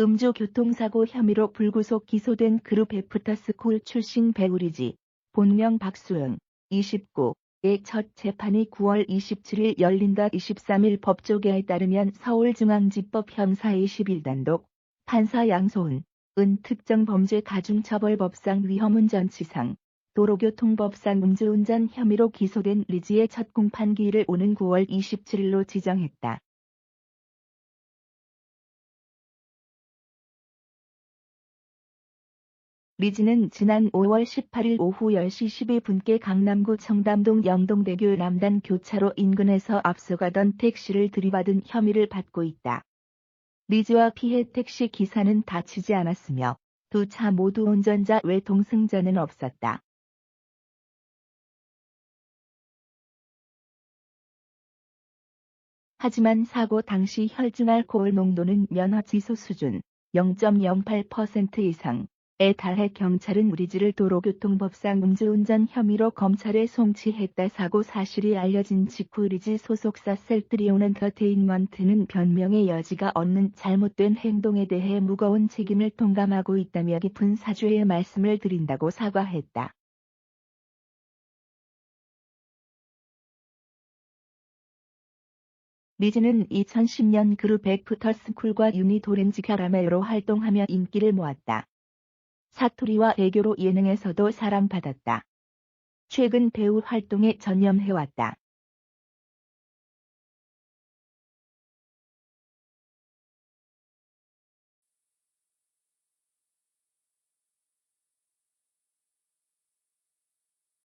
음주 교통사고 혐의로 불구속 기소된 그룹 애프터스쿨 출신 배우 리지, 본명 박수영, 29의 첫 재판이 9월 27일 열린다. 23일 법조계에 따르면 서울중앙지법 형사 21단독. 판사 양소은, 은 특정범죄 가중처벌법상 위험운전치상, 도로교통법상 음주운전 혐의로 기소된 리지의 첫 공판기일을 오는 9월 27일로 지정했다. 리지는 지난 5월 18일 오후 10시 12분께 강남구 청담동 영동대교 남단 교차로 인근에서 앞서가던 택시를 들이받은 혐의를 받고 있다. 리지와 피해 택시 기사는 다치지 않았으며 두 차 모두 운전자 외 동승자는 없었다. 하지만 사고 당시 혈중 알코올 농도는 면허 지수 수준 0.08% 이상, 에 달해 경찰은 리지를 도로교통법상 음주운전 혐의로 검찰에 송치했다. 사고 사실이 알려진 직후 리지 소속사 셀트리온 터테인먼트는 변명의 여지가 없는 잘못된 행동에 대해 무거운 책임을 통감하고 있다며 깊은 사죄의 말씀을 드린다고 사과했다. 리즈는 2010년 그룹 애프터스쿨과 유니 도렌지 캐러멜로 활동하며 인기를 모았다. 사투리와 애교로 예능에서도 사랑받았다. 최근 배우 활동에 전념해왔다.